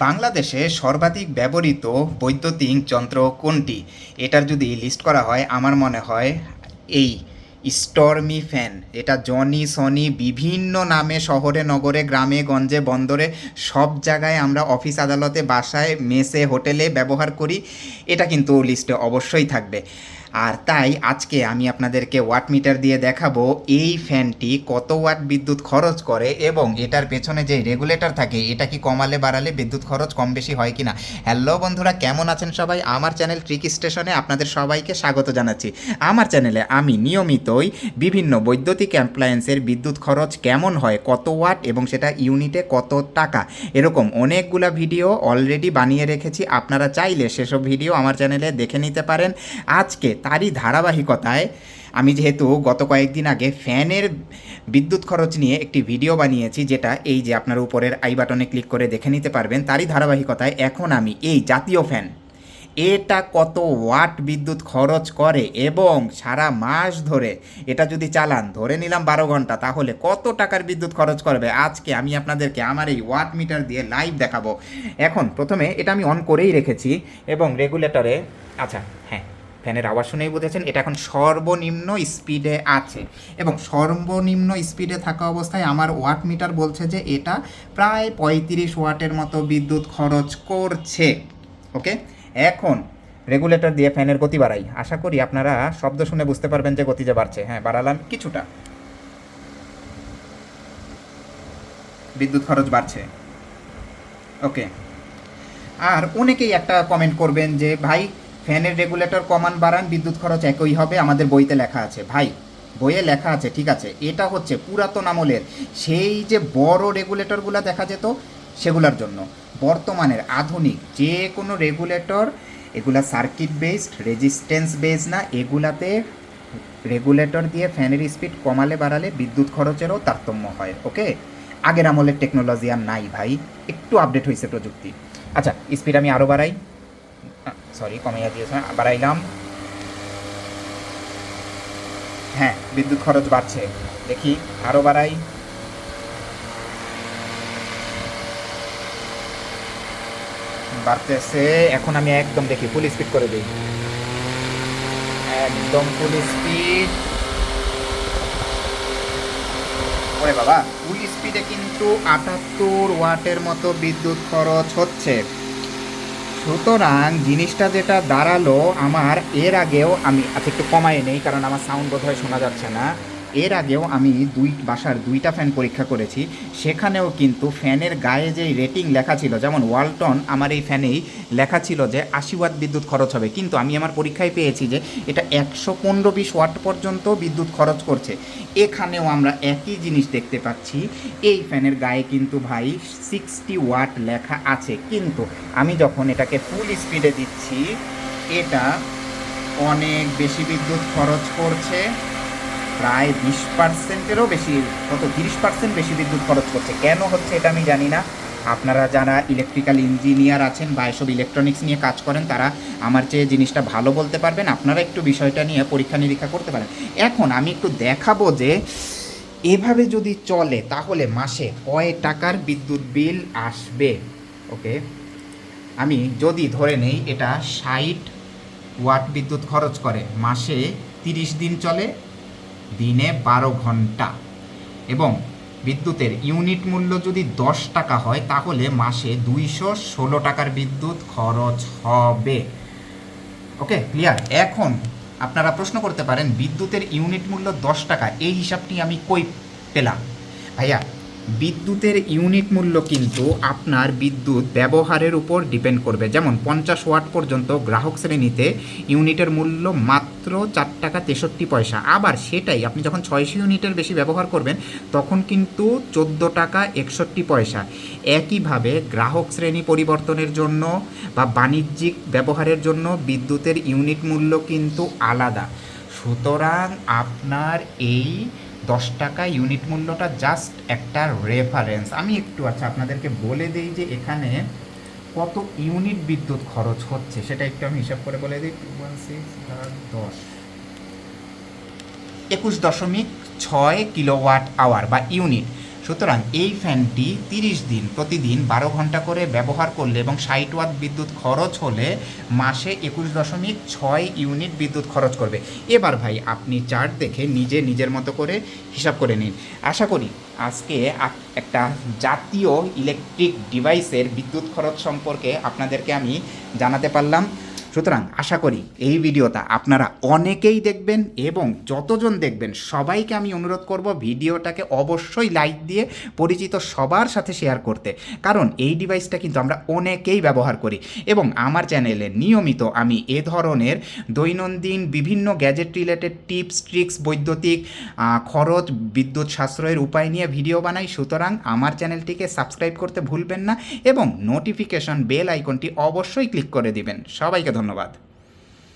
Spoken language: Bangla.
বাংলাদেশে সর্বাধিক ব্যবহৃত বৈদ্যুতিক যন্ত্র কোনটি? এটার যদি লিস্ট করা হয়, আমার মনে হয় এই স্টর্মি ফ্যান এটা জনি, সনি, বিভিন্ন নামে শহরে, নগরে, গ্রামে, গঞ্জে, বন্দরে সব জায়গায় আমরা অফিস আদালতে, বাসায়, মেসে, হোটেলে ব্যবহার করি। এটা কিন্তু লিস্টে অবশ্যই থাকবে। আর তাই আজকে আমি আপনাদেরকে ওয়াট মিটার দিয়ে দেখাবো এই ফ্যানটি কত ওয়াট বিদ্যুৎ খরচ করে এবং এটার পেছনে যে রেগুলেটর থাকে, এটা কি কমালে বাড়ালে বিদ্যুৎ খরচ কম বেশি হয় কি না হ্যালো বন্ধুরা, কেমন আছেন সবাই? আমার চ্যানেল ট্রিক স্টেশনে আপনাদের সবাইকে স্বাগত জানাচ্ছি। আমার চ্যানেলে আমি নিয়মিতই বিভিন্ন বৈদ্যুতিক অ্যাপ্লায়েন্সের বিদ্যুৎ খরচ কেমন হয়, কত ওয়াট এবং সেটা ইউনিটে কত টাকা, এরকম অনেকগুলা ভিডিও অলরেডি বানিয়ে রেখেছি। আপনারা চাইলে সেসব ভিডিও আমার চ্যানেলে দেখে নিতে পারেন। আজকে তারই ধারাবাহিকতায় আমি যেহেতু গত কয়েকদিন আগে ফ্যানের বিদ্যুৎ খরচ নিয়ে একটি ভিডিও বানিয়েছি, যেটা এই যে আপনার উপরের আই বাটনে ক্লিক করে দেখে নিতে পারবেন, তারই ধারাবাহিকতায় এখন আমি এই জাতীয় ফ্যান। এটা কত ওয়াট বিদ্যুৎ খরচ করে এবং সারা মাস ধরে এটা যদি চালান, ধরে নিলাম বারো ঘণ্টা, তাহলে কত টাকার বিদ্যুৎ খরচ করবে? আজকে আমি আপনাদেরকে আমার এই ওয়াট মিটার দিয়ে লাইভ দেখাবো। এখন প্রথমে এটা আমি অন করেই রেখেছি এবং রেগুলেটরে আচ্ছা হ্যাঁ। ফ্যানের আওয়াজ শুনেই বুঝেছেন, এটা এখন সর্বনিম্ন স্পিডে আছে। এবং সর্বনিম্ন স্পিডে থাকা অবস্থায় আমার ওয়াট মিটার বলছে যে এটা প্রায় পঁয়ত্রিশ ওয়াটের মতো বিদ্যুৎ খরচ করছে। ওকে? এখন রেগুলেটর দিয়ে ফ্যানের গতি বাড়াই। আশা করি আপনারা শব্দ শুনে বুঝতে পারবেন যে গতি যে বাড়ছে। হ্যাঁ বাড়ালাম কিছুটা। বিদ্যুৎ খরচ বাড়ছে। ওকে? আর অনেকেই একটা কমেন্ট করবেন যে, ভাই ফ্যানের রেগুলেটর কমান বাড়ান, বিদ্যুৎ খরচ একই হবে, আমাদের বইতে লেখা আছে। ভাই, বইয়ে লেখা আছে, ঠিক আছে। এটা হচ্ছে পুরাতন আমলের সেই যে বড় রেগুলেটরগুলো দেখা যেত, সেগুলোর জন্য। বর্তমানের আধুনিক যে কোনো রেগুলেটর, এগুলা সার্কিট বেসড, রেজিস্ট্যান্স বেস না, এগুলাতে রেগুলেটর দিয়ে ফ্যানের স্পিড কমালে বাড়ালে বিদ্যুৎ খরচেরও তারতম্য হয়, ওকে? আগের আমলের টেকনোলজি আর নাই, ভাই। একটু আপডেট হয়েছে প্রযুক্তি। আচ্ছা স্পিড আমি আরও বাড়াই। সরি কমাইয়া দিয়েছে। বাড়াইলাম হ্যাঁ বিদ্যুৎ খরচ বাড়ছে। দেখি আরও বাড়াই। বাড়তেছে। এখন আমি একদম দেখি ফুল স্পিড করে দিই। একদম ফুল স্পিড ওরে বাবা ফুল স্পিডে কিন্তু আটাত্তর ওয়াটের মতো বিদ্যুৎ খরচ হচ্ছে। সুতরাং জিনিসটা যেটা দাঁড়াল আমার, এর আগেও আমি আচ্ছা একটু কমায় নেই, কারণ আমার সাউন্ড বোধ হয় শোনা যাচ্ছে না। এর আগেও আমি দুই, বাসার দুইটা ফ্যান পরীক্ষা করেছি। সেখানেও কিন্তু ফ্যানের গায়ে যেই রেটিং লেখা ছিল, যেমন ওয়ালটন আমার এই ফ্যানেই লেখা ছিল যে আশি ওয়াট বিদ্যুৎ খরচ হবে। কিন্তু আমি আমার পরীক্ষায় পেয়েছি যে এটা একশো পনেরো বিশ ওয়াট পর্যন্ত বিদ্যুৎ খরচ করছে। এখানেও আমরা একই জিনিস দেখতে পাচ্ছি, এই ফ্যানের গায়ে কিন্তু ভাই সিক্সটি ওয়াট লেখা আছে। কিন্তু আমি যখন এটাকে ফুল স্পিডে দিচ্ছি, এটা অনেক বেশি বিদ্যুৎ খরচ করছে। প্রায় বিশ পার্সেন্টেরও বেশি, কত তিরিশ পার্সেন্ট বেশি বিদ্যুৎ খরচ করছে। কেন হচ্ছে এটা আমি জানি না। আপনারা যারা ইলেকট্রিক্যাল ইঞ্জিনিয়ার আছেন বা এসব ইলেকট্রনিক্স নিয়ে কাজ করেন, তারা আমার চেয়ে জিনিসটা ভালো বলতে পারবেন। আপনারা একটু বিষয়টা নিয়ে পরীক্ষা নিরীক্ষা করতে পারেন। এখন আমি একটু দেখাবো যে, এভাবে যদি চলে, তাহলে মাসে কয় টাকার বিদ্যুৎ বিল আসবে? ওকে? আমি যদি ধরে নেই, এটা ষাট ওয়াট বিদ্যুৎ খরচ করে। মাসে তিরিশ দিন চলে দিনে বারো ঘণ্টা। এবং বিদ্যুতের ইউনিট মূল্য যদি দশ টাকা হয়, তাহলে মাসে দুইশো ষোলো টাকার বিদ্যুৎ খরচ হবে। ওকে ক্লিয়ার এখন আপনারা প্রশ্ন করতে পারেন, বিদ্যুতের ইউনিট মূল্য দশ টাকা, এই হিসাবটি আমি কই পেলাম? ভাইয়া বিদ্যুতের ইউনিট মূল্য কিন্তু আপনার বিদ্যুৎ ব্যবহারের উপর ডিপেন্ড করবে। যেমন পঞ্চাশ ওয়াট পর্যন্ত গ্রাহক শ্রেণীতে ইউনিটের মূল্য মাত্র চার টাকা তেষট্টি পয়সা। আবার সেটাই, আপনি যখন ছয়শো ইউনিটের বেশি ব্যবহার করবেন, তখন কিন্তু চোদ্দ টাকা একষট্টি পয়সা। একইভাবে গ্রাহক শ্রেণি পরিবর্তনের জন্য বা বাণিজ্যিক ব্যবহারের জন্য বিদ্যুতের ইউনিট মূল্য কিন্তু আলাদা। সুতরাং আপনার এই দশ টাকা ইউনিট মূল্যটা জাস্ট একটা রেফারেন্স আমি একটু আচ্ছা আপনাদেরকে বলে দিই যে এখানে কত ইউনিট বিদ্যুৎ খরচ হচ্ছে, সেটা একটু আমি হিসাব করে বলে দিই। টু ওয়ান সিক্স দশ। একুশ দশমিক ছয় কিলোওয়াট আওয়ার বা ইউনিট সুতরাং এই ফ্যানটি তিরিশ দিন প্রতিদিন বারো ঘণ্টা করে ব্যবহার করলে এবং ষাট ওয়াট বিদ্যুৎ খরচ হলে মাসে একুশ দশমিক ছয় ইউনিট বিদ্যুৎ খরচ করবে। এবার ভাই, আপনি চার্ট দেখে নিজে নিজের মতো করে হিসাব করে নিন। আশা করি আজকে একটা জাতীয় ইলেকট্রিক ডিভাইসের বিদ্যুৎ খরচ সম্পর্কে আপনাদেরকে আমি জানাতে পারলাম। সুতরাং আশা করি এই ভিডিওটা আপনারা অনেকেই দেখবেন এবং যতজন দেখবেন সবাইকে আমি অনুরোধ করব ভিডিওটাকে অবশ্যই লাইক দিয়ে পরিচিত সবার সাথে শেয়ার করতে। কারণ এই ডিভাইসটা কিন্তু আমরা অনেকেই ব্যবহার করি এবং আমার চ্যানেলে নিয়মিত আমি এ ধরনের দৈনন্দিন বিভিন্ন গ্যাজেট রিলেটেড টিপস ট্রিক্স বৈদ্যুতিক খরচ, বিদ্যুৎ সাশ্রয়ের উপায় নিয়ে ভিডিও বানাই। সুতরাং আমার চ্যানেলটিকে সাবস্ক্রাইব করতে ভুলবেন না এবং নোটিফিকেশন বেল আইকনটি অবশ্যই ক্লিক করে দিবেন। সবাইকে ধন্যবাদ